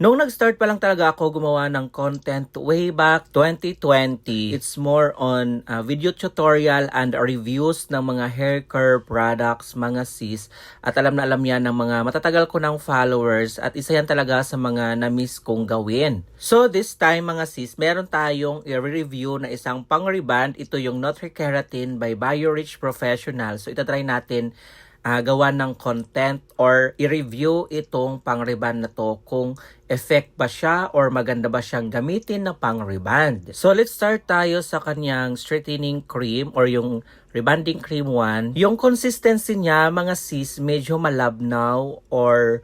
Nung nag-start pa lang talaga ako gumawa ng content way back 2020, it's more on uh, video tutorial and reviews ng mga hair care products, mga sis. At alam na alam yan ng mga matatagal ko ng followers at isa yan talaga sa mga na-miss kong gawin. So this time mga sis, meron tayong i-review na isang pang-reband. Ito yung Nutri Keratin by BioRich Professional. So itatry natin ah, gawa ng content or i-review itong pang-reband na to kung effect ba siya or maganda ba siyang gamitin na pang-reband. So let's start tayo sa kanyang straightening cream or yung rebanding cream 1. Yung consistency niya mga sis medyo malabnaw or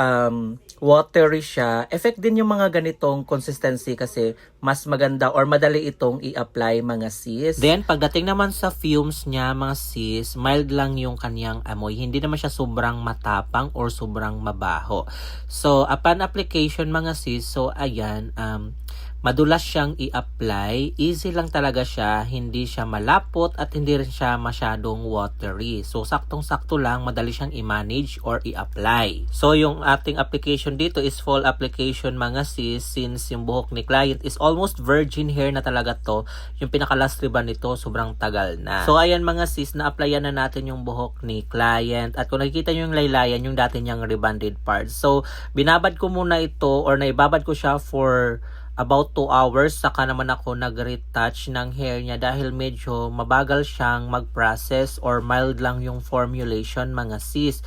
um, watery siya. Effect din yung mga ganitong consistency kasi mas maganda or madali itong i-apply mga sis. Then, pagdating naman sa fumes niya mga sis, mild lang yung kanyang amoy. Hindi naman siya sobrang matapang or sobrang mabaho. So, upon application mga sis, so ayan, um, madulas siyang i-apply. Easy lang talaga siya, hindi siya malapot at hindi rin siya masyadong watery. So, saktong-sakto lang, madali siyang i-manage or i-apply. So, yung ating application dito is full application mga sis since yung buhok ni client is almost virgin hair na talaga to. Yung pinaka-last ribbon nito, sobrang tagal na. So, ayan mga sis, na-applyan na natin yung buhok ni client. At kung nakikita nyo yung laylayan, yung dati niyang rebonded parts. So, binabad ko muna ito or naibabad ko siya for about 2 hours saka naman ako nag-retouch ng hair niya dahil medyo mabagal siyang mag-process or mild lang yung formulation mga sis.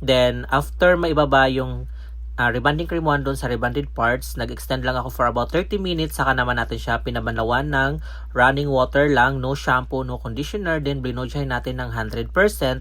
Then after maibaba yung uh, rebonding cream 1 doon sa rebonded parts, nag-extend lang ako for about 30 minutes saka naman natin siya pinabanawan ng running water lang, no shampoo, no conditioner, then binodyahin natin ng 100%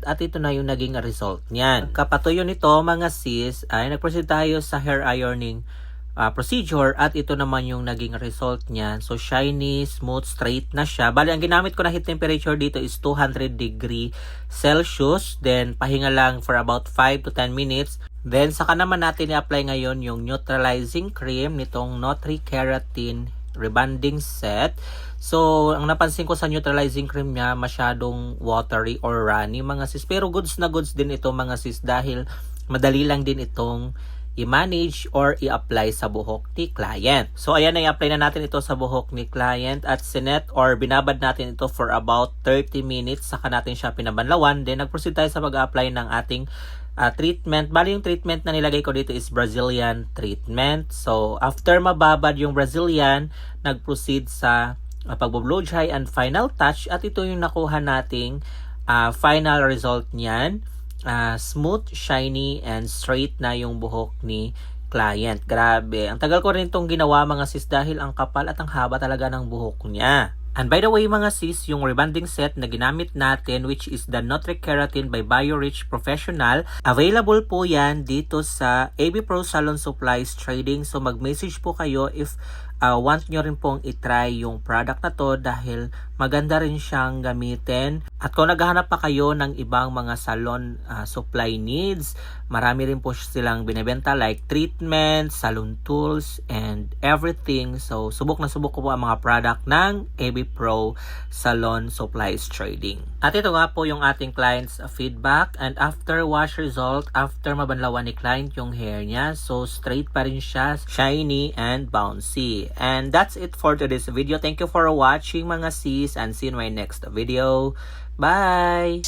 at ito na yung naging result niyan. Kapatuyo nito mga sis, ay nag-proceed tayo sa hair ironing uh, procedure at ito naman yung naging result niyan. So shiny, smooth, straight na siya. Bali ang ginamit ko na heat temperature dito is 200 degree Celsius. Then pahinga lang for about 5 to 10 minutes. Then saka naman natin i-apply ngayon yung neutralizing cream nitong Nutri Keratin rebonding set. So, ang napansin ko sa neutralizing cream niya, masyadong watery or runny mga sis. Pero goods na goods din ito mga sis dahil madali lang din itong i-manage or i-apply sa buhok ni client. So, ayan i-apply na natin ito sa buhok ni client at sinet or binabad natin ito for about 30 minutes saka natin siya pinabanlawan. Then, nag-proceed tayo sa pag-apply ng ating uh, treatment. Bali yung treatment na nilagay ko dito is Brazilian treatment. So, after mababad yung Brazilian, nag-proceed sa uh, pagbo-blow dry and final touch at ito yung nakuha nating uh, final result niyan uh, smooth, shiny, and straight na yung buhok ni client. Grabe. Ang tagal ko rin itong ginawa mga sis dahil ang kapal at ang haba talaga ng buhok niya. And by the way mga sis, yung rebonding set na ginamit natin which is the Nutri Keratin by BioRich Professional, available po yan dito sa AB Pro Salon Supplies Trading. So mag-message po kayo if uh, want nyo rin pong itry yung product na to dahil maganda rin siyang gamitin. At kung naghahanap pa kayo ng ibang mga salon uh, supply needs, marami rin po silang binebenta like treatment, salon tools, and everything. So, subok na subok ko po ang mga product ng AB Pro Salon Supplies Trading. At ito nga po yung ating client's feedback and after wash result, after mabanlawan ni client yung hair niya, so straight pa rin siya, shiny and bouncy. And that's it for today's video. Thank you for watching mga sis and see you in my next video. Bye!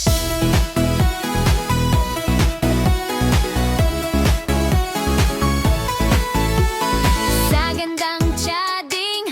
Sa gandang tsading,